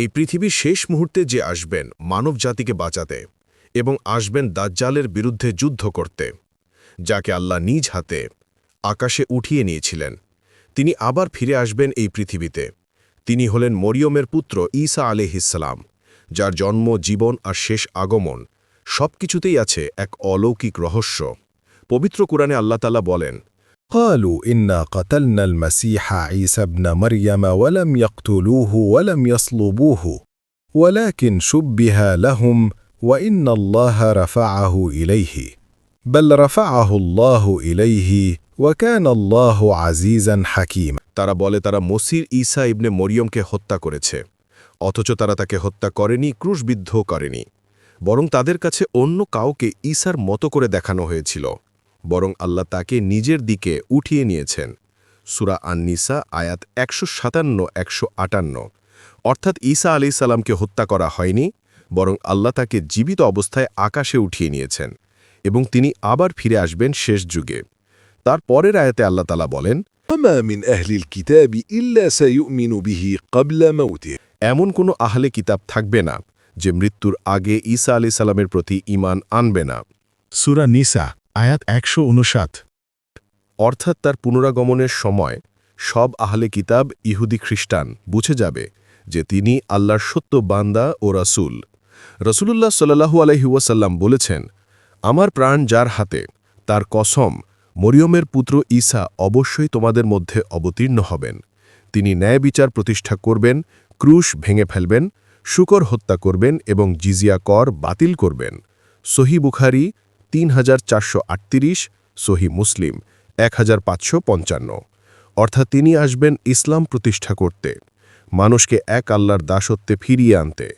এই পৃথিবীর শেষ মুহূর্তে যে আসবেন মানব জাতিকে বাঁচাতে এবং আসবেন দাজ্জালের বিরুদ্ধে যুদ্ধ করতে, যাকে আল্লাহ নিজ হাতে আকাশে উঠিয়ে নিয়েছিলেন। তিনি আবার ফিরে আসবেন এই পৃথিবীতে। তিনি হলেন মরিয়মের পুত্র ঈসা আলিহিসাল্লাম যার জন্ম, জীবন আর শেষ আগমন সব কিছুতেই আছে এক অলৌকিক রহস্য। পবিত্র কুরআনে আল্লাহ বলেন قالوا إنا قتلنا المسيح عيسى ابن مريم ولم يقتلوه ولم يصلبوه ولكن شبه لهم وإن الله رفعه إليه بل رفعه الله إليه وكان الله عزيزا حكيما তারা বলে তারা মসির ঈসা ইবনে মরিয়মকে হত্যা করেছে অথচ তারা তাকে হত্যা করেনি ক্রুশবিদ্ধ করেনি বরং তাদের কাছে অন্য কাউকে ঈসার মতো করে দেখানো হয়েছিল বরং আল্লাহ তাকে নিজের দিকে উঠিয়ে নিয়েছেন। সুরা আননিসা আয়াত একশো সাতান্ন একশো আটান্ন। অর্থাৎ ঈসা আলি সালামকে হত্যা করা হয়নি বরং আল্লাহ তাকে জীবিত অবস্থায় আকাশে উঠিয়ে নিয়েছেন এবং তিনি আবার ফিরে আসবেন শেষ যুগে। তার পরের আয়াতে আল্লাহ তালা বলেন এমন কোনো আহলে কিতাব থাকবে না যে মৃত্যুর আগে ঈসা আলি সালামের প্রতি ইমান আনবে না। সুরা নিসা আয়াত একশো উনষাট। অর্থাৎ তার পুনরাগমনের সময় সব আহলে কিতাব ইহুদি খ্রিস্টান বুঝে যাবে যে তিনি আল্লাহর সত্য বান্দা ও রাসূল। রসুলুল্লাহ সাল্লাহু আলহিউসাল্লাম বলেছেন, আমার প্রাণ যার হাতে, তার কসম মরিয়মের পুত্র ঈসা অবশ্যই তোমাদের মধ্যে অবতীর্ণ হবেন। তিনি ন্যায় বিচার প্রতিষ্ঠা করবেন, ক্রুশ ভেঙে ফেলবেন, শুকর হত্যা করবেন এবং জিজিয়া কর বাতিল করবেন। সহি বুখারি তিন হাজার চারশো আটত্রিশ, সহি মুসলিম, এক হাজার পাঁচশো পঞ্চান্ন। অর্থাৎ তিনি আসবেন ইসলাম প্রতিষ্ঠা করতে, মানুষকে এক আল্লাহর দাসত্বে ফিরিয়ে আনতে।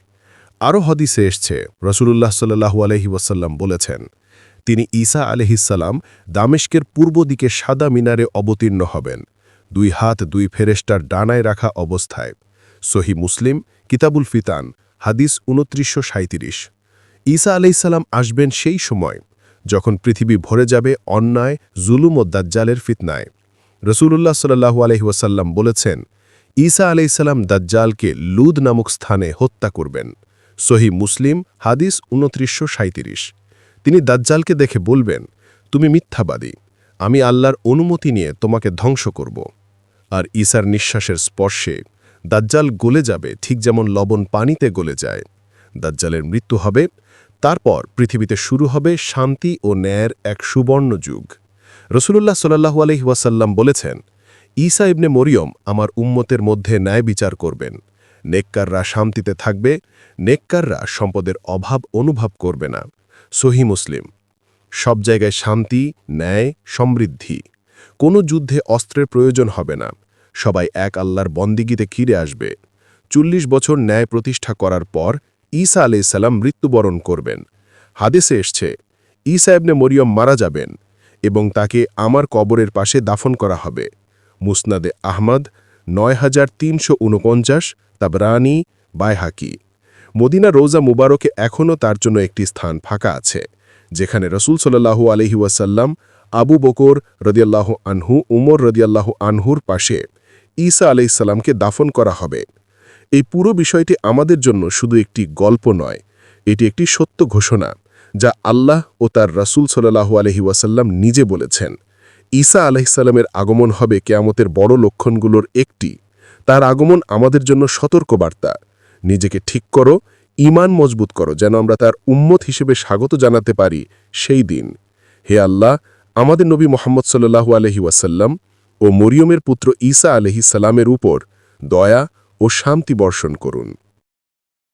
আরও হদিসে এসছে, রসুলুল্লাহ সাল্লাহু আলহি ওয়াসাল্লাম বলেছেন, তিনি ঈসা আলহিসাল্লাম দামেশকের পূর্ব দিকে সাদা মিনারে অবতীর্ণ হবেন, দুই হাত দুই ফেরেস্টার ডানায় রাখা অবস্থায়। সহি মুসলিম, কিতাবুল ফিতান, হাদিস উনত্রিশশো সাঁত্রিশ ঈসা আলাইসাল্লাম আসবেন সেই সময় যখন পৃথিবী ভরে যাবে অন্যায়, জুলুম ও দাজ্জালের ফিতনায়। রসুল্লাহ সাল্লাহু আলহিউসাল্লাম বলেছেন, ঈসা আলাইসাল্লাম দাজ্জালকে লুদ নামক স্থানে হত্যা করবেন। সহি মুসলিম, হাদিস উনত্রিশশো সাঁত্রিশ তিনি দাজ্জালকে দেখে বলবেন, তুমি মিথ্যাবাদী। আমি আল্লাহর অনুমতি নিয়ে তোমাকে ধ্বংস করব। আর ঈসার নিঃশ্বাসের স্পর্শে দাজ্জাল গলে যাবে ঠিক যেমন লবণ পানিতে গলে যায়। দাজ্জালের মৃত্যু হবে তারপর পৃথিবীতে শুরু হবে শান্তি ও ন্যায়ের এক সুবর্ণ যুগ। রসুল্লাহ সাল্লাহু আলহিহাসাল্লাম বলেছেন, ঈসা ইবনে মরিয়ম আমার উম্মতের মধ্যে ন্যায় বিচার করবেন। নেককাররা শান্তিতে থাকবে, নেককাররা সম্পদের অভাব অনুভব করবে না। সহি মুসলিম, সব জায়গায় শান্তি, ন্যায়, সমৃদ্ধি। কোনো যুদ্ধে অস্ত্রের প্রয়োজন হবে না। সবাই এক আল্লাহর বন্দিগিতে খিরে আসবে। চল্লিশ বছর ন্যায় প্রতিষ্ঠা করার পর ঈসা আলাইসাল্লাম মৃত্যুবরণ করবেন। হাদেসে এসছে, ঈসা এবনে মরিয়ম মারা যাবেন এবং তাকে আমার কবরের পাশে দাফন করা হবে। মুসনাদে আহমদ নয় হাজার তিনশো উনপঞ্চাশ, তাবরানি, বাইহাকি। মদিনা রোজা মুবারকে এখনও তার জন্য একটি স্থান ফাঁকা আছে, যেখানে রসুল সাল্লাহু আলহি ওয়াসাল্লাম, আবু বকর রদিয়াল্লাহ আনহু, উমর রদিয়াল্লাহ আনহুর পাশে ঈসা আলাইসাল্লামকে দাফন করা হবে। এই পুরো বিষয়টি আমাদের জন্য শুধু একটি গল্প নয়, এটি একটি সত্য ঘোষণা, যা আল্লাহ ও তার রসুল সাল্লাহু আলহি ওয়াসাল্লাম নিজে বলেছেন। ঈসা আলাইসাল্লামের আগমন হবে কেয়ামতের বড় লক্ষণগুলোর একটি। তার আগমন আমাদের জন্য সতর্কবার্তা। নিজেকে ঠিক করো ইমান মজবুত করো, যেন আমরা তার উম্মত হিসেবে স্বাগত জানাতে পারি সেই দিন। হে আল্লাহ, আমাদের নবী মোহাম্মদ সাল্লাহু আলহি ওয়াসাল্লাম ও মরিয়মের পুত্র ঈসা আলহি উপর দয়া ও শান্তি বর্ষণ করুন।